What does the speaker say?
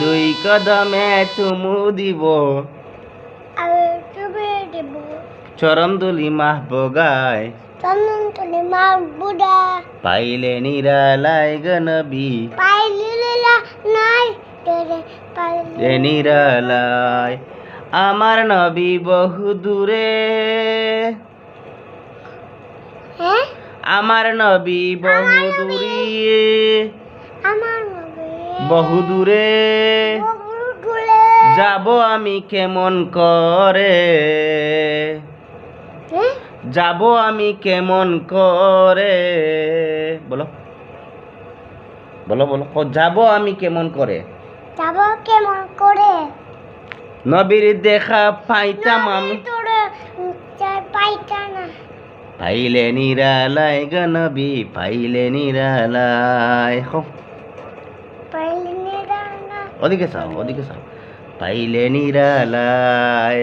দুই কদমে চুমু দিব। চরম দুলি মাহ বগায়। পাইলে নিরালায় গনবি পাইলি নিরালায়। আমার নবী বহু দূরে। হ্যাঁ? আমার নবী বহু দূরে। আমার নবে বহু দূরে যাব আমি কেমন করে? যাব আমি কেমন করে? বলো। বলো বলো। যাব আমি কেমন করে? যাব কেমন করে? নবীর দেখা পাইতাম আমি। পাইলে নিরালায় গনবি পাইলে নিরালায়। ओदिकै छ ओदिकै छ पहिले निरालाई